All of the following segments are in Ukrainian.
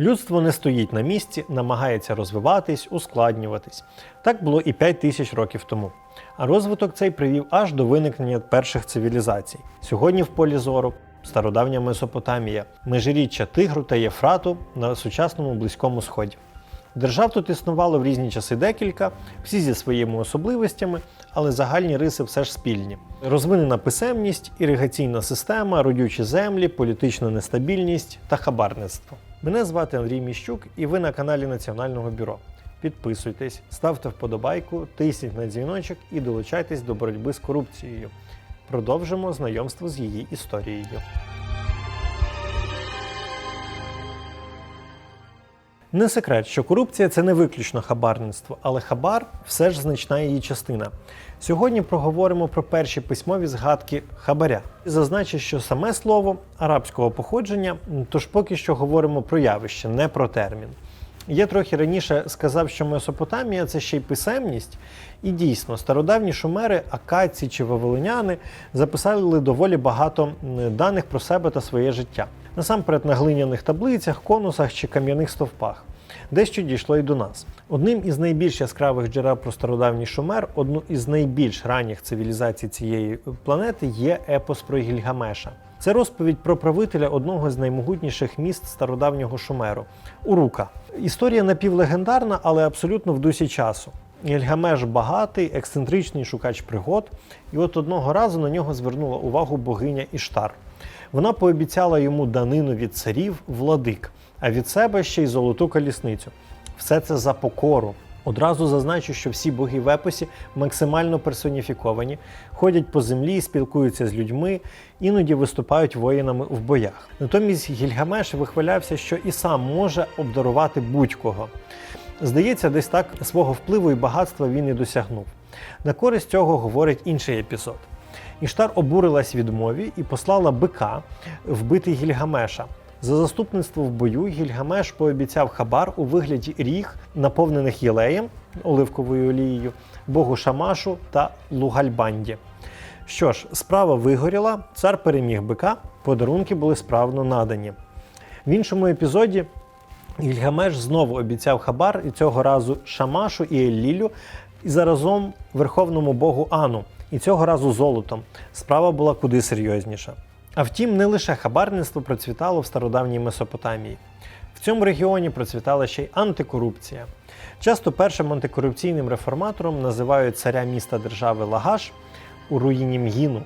Людство не стоїть на місці, намагається розвиватись, ускладнюватись. Так було і 5 тисяч років тому. А розвиток цей привів аж до виникнення перших цивілізацій. Сьогодні в полі зору стародавня Месопотамія, межиріччя Тигру та Єфрату на сучасному Близькому Сході. Держав тут існувало в різні часи декілька, всі зі своїми особливостями, але загальні риси все ж спільні. Розвинена писемність, іригаційна система, родючі землі, політична нестабільність та хабарництво. Мене звати Андрій Міщук, і ви на каналі Національного бюро. Підписуйтесь, ставте вподобайку, тисніть на дзвіночок і долучайтесь до боротьби з корупцією. Продовжимо знайомство з її історією. Не секрет, що корупція це не виключно хабарництво, але хабар все ж значна її частина. Сьогодні проговоримо про перші письмові згадки хабаря. Зазначу, що саме слово арабського походження, тож поки що говоримо про явище, не про термін. Я трохи раніше сказав, що Месопотамія це ще й писемність, і дійсно стародавні шумери, акаці чи вавилоняни записали доволі багато даних про себе та своє життя. Насамперед на глиняних таблицях, конусах чи кам'яних стовпах. Дещо дійшло і до нас. Одним із найбільш яскравих джерел про стародавній шумер, одну із найбільш ранніх цивілізацій цієї планети є епос про Гільгамеша. Це розповідь про правителя одного з наймогутніших міст стародавнього Шумеру Урука. Історія напівлегендарна, але абсолютно в дусі часу. Гільгамеш багатий, ексцентричний шукач пригод, і от одного разу на нього звернула увагу богиня Іштар. Вона пообіцяла йому данину від царів владик, а від себе ще й золоту колісницю. Все це за покору. Одразу зазначу, що всі боги в епосі максимально персоніфіковані, ходять по землі, спілкуються з людьми, іноді виступають воїнами в боях. Натомість Гільгамеш вихвалявся, що і сам може обдарувати будь-кого. Здається, десь так свого впливу і багатства він і досягнув. На користь цього говорить інший епізод. Іштар обурилась відмові і послала бика вбити Гільгамеша. За заступництво в бою Гільгамеш пообіцяв хабар у вигляді ріг, наповнених єлеєм, оливковою олією, богу Шамашу та Лугальбанді. Що ж, справа вигоріла, цар переміг бика, подарунки були справно надані. В іншому епізоді Гільгамеш знову обіцяв хабар і цього разу Шамашу і Еллілю, і заразом верховному богу Ану, і цього разу золотом. Справа була куди серйозніша. А втім, не лише хабарництво процвітало в стародавній Месопотамії. В цьому регіоні процвітала ще й антикорупція. Часто першим антикорупційним реформатором називають царя міста держави Лагаш у руїні Мгіну.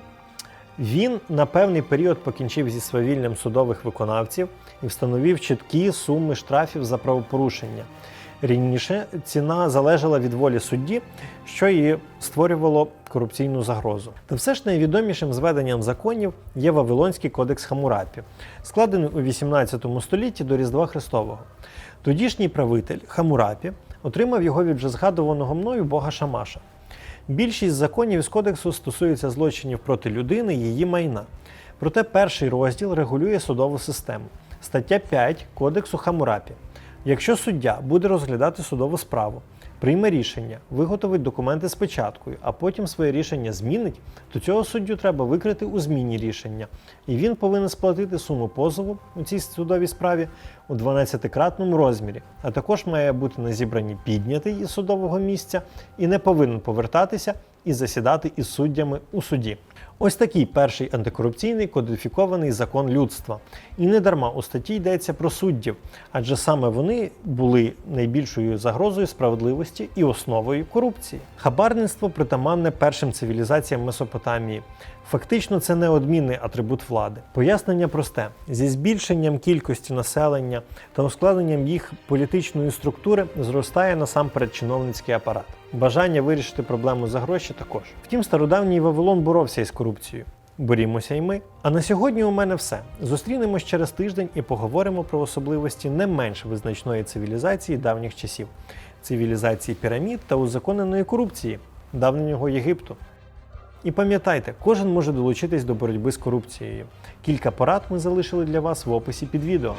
Він на певний період покінчив зі свавіллям судових виконавців і встановив чіткі суми штрафів за правопорушення. Раніше ціна залежала від волі судді, що і створювало корупційну загрозу. Та все ж найвідомішим зведенням законів є Вавилонський кодекс Хамурапі, складений у 18 столітті до Різдва Христового. Тодішній правитель Хамурапі отримав його від вже згадуваного мною бога Шамаша. Більшість законів із кодексу стосуються злочинів проти людини і її майна. Проте перший розділ регулює судову систему. Стаття 5 Кодексу Хамурапі. Якщо суддя буде розглядати судову справу, прийме рішення, виготовить документи з печаткою, а потім своє рішення змінить, то цього суддю треба викрити у зміні рішення, і він повинен сплатити суму позову у цій судовій справі у 12-кратному розмірі, а також має бути на зібранні піднятий із судового місця і не повинен повертатися і засідати із суддями у суді. Ось такий перший антикорупційний кодифікований закон людства. І не дарма у статті йдеться про суддів, адже саме вони були найбільшою загрозою справедливості і основою корупції. Хабарництво притаманне першим цивілізаціям Месопотамії. Фактично, це неодмінний атрибут влади. Пояснення просте: зі збільшенням кількості населення та ускладненням їх політичної структури зростає насамперед чиновницький апарат. Бажання вирішити проблему за гроші також. Втім, стародавній Вавилон боровся із корупцією. Борімося й ми. А на сьогодні у мене все. Зустрінемось через тиждень і поговоримо про особливості не менш визначної цивілізації давніх часів цивілізації пірамід та узаконеної корупції давнього Єгипту. І пам'ятайте, кожен може долучитись до боротьби з корупцією. Кілька порад ми залишили для вас в описі під відео.